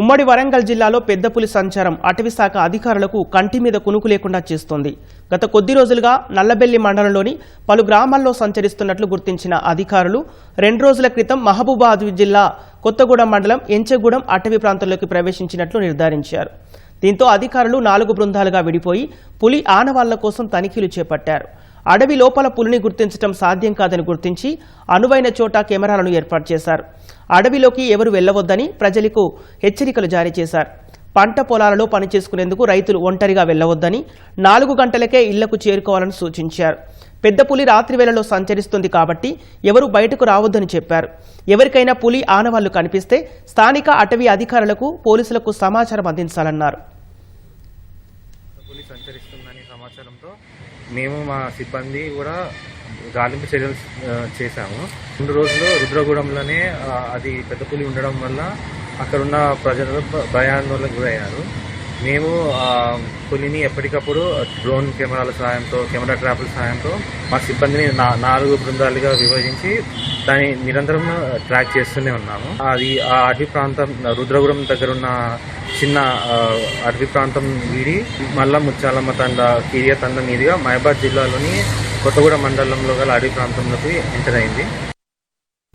ఉమ్మడి వరంగల్ జిల్లాలో పెద్ద పులి సంచారం అటవీశాఖ అధికారులకు కంటి మీద కునుకు లేకుండా చేస్తోంది. గత కొద్ది రోజులుగా నల్లబెల్లి మండలంలోని పలు గ్రామాల్లో సంచరిస్తున్నట్లు గుర్తించిన అధికారులు రెండు రోజుల క్రితం మహబూబాద్ జిల్లా కొత్తగూడెం మండలం ఎంచెగూడెం అటవీ ప్రాంతంలోకి ప్రవేశించినట్లు నిర్ధారించారు. దీంతో అధికారులు నాలుగు బృందాలుగా విడిపోయి పులి ఆనవాళ్ళ కోసం తనిఖీలు చేపట్టారు. అడవి లోపల పులిని గుర్తించడం సాధ్యం కాదని గుర్తించి అనువైన చోట కెమెరాలను ఏర్పాటు చేశారు. అడవిలోకి ఎవరు వెళ్ళవద్దని ప్రజలకు హెచ్చరికలు జారీ చేశారు. పంట పొలాలలో పనిచేసుకునేందుకు రైతులు ఒంటరిగా వెళ్ళవద్దని నాలుగు గంటలకే ఇళ్ళకు చేరుకోవాలని సూచించారు. పెద్ద పులి రాత్రి వేళలో సంచరిస్తుంది కాబట్టి ఎవరు బయటకు రావద్దని చెప్పారు. ఎవరికైనా పులి ఆనవాళ్ళు కనిపిస్తే స్థానిక అటవీ అధికారులకు పోలీసులకు సమాచారం అందించాలన్నారు. సంచరిస్తుందని సమాచారంతో మేము మా సిబ్బంది కూడా గాలింపు చర్యలు చేశాము. రెండు రోజులు రుద్రగూడెంలోనే అది పెద్ద పులి ఉండడం వల్ల అక్కడున్న ప్రజలు భయాందోళనకు గురయ్యారు. మేము ఆ పులిని ఎప్పటికప్పుడు డ్రోన్ కెమెరాల సహాయంతో కెమెరా ట్రాపుల సహాయంతో మా సిబ్బందిని నా- నాలుగు బృందాలుగా విభజించి దాన్ని నిరంతరం ట్రాక్ చేస్తూనే ఉన్నాము. అది ఆ అడవి ప్రాంతం రుద్రగురం దగ్గర ఉన్న చిన్న అటవీ ప్రాంతం వీడి మళ్ళా ముచ్చాలమ్మ తండ కిరియా తండ మీదుగా మహబాద్ జిల్లాలోని కొత్తగూడ మండలంలో గల అడవి ప్రాంతంలోకి ఎంటర్ అయింది.